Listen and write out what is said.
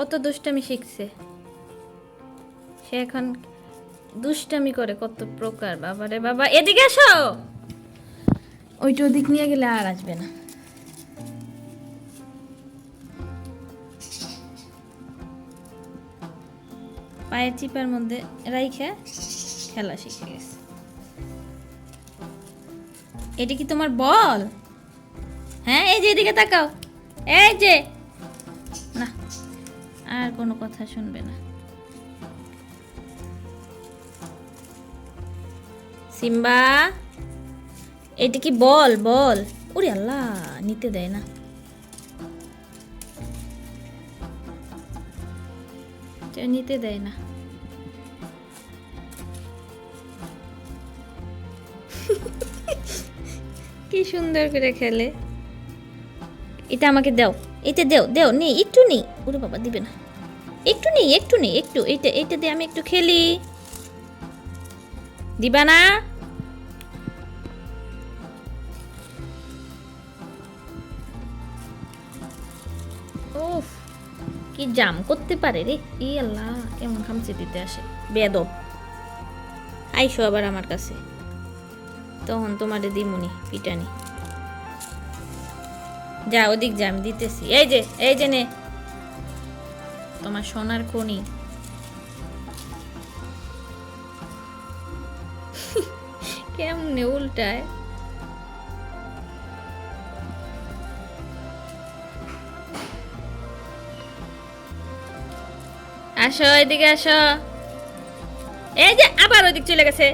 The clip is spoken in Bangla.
কত দুষ্টামি শিখছে। সে এখন দুষ্টামি করে কত প্রকার বাবারে বাবা। এদিকে এসো! ওইটা ওদিক নিয়ে গেলে আর আসবে না। পায়ের চিপার মধ্যে রাইখে খেলা শিখে গেছে। এটা কি তোমার বল? হ্যাঁ এই যে এদিকে তাকাও। এই যে। না। আর কোনো কথা শুনবে না। সিম্বা, এটা কি বল বল। ওরে আল্লাহ, নিতে দেয় না। নিতে দেয় না। কি সুন্দর করে খেলে। এটা আমাকে দাও। এটা দেও দেও নে একটু নেই। ওরে বাবা, দিবে না। একটু নেই একটু নেই, একটু, এইটা এইটা দিয়ে আমি একটু খেলি। দিবা না? কি জাম করতে পারে রে। ই আল্লাহ এমন খামচে দিতে আসে। বেদব আইসো আবার আমার কাছে। তখন তোমারে দিমুনি পিটানি। যা, ওদিক যা, আমি দিতেছি। এই যে এই যে নে। তোমার সোনার খনি কেমনে উল্টায়? আসো, এদিকে আসো। এই যে, আবার ওদিক চলে গেছে।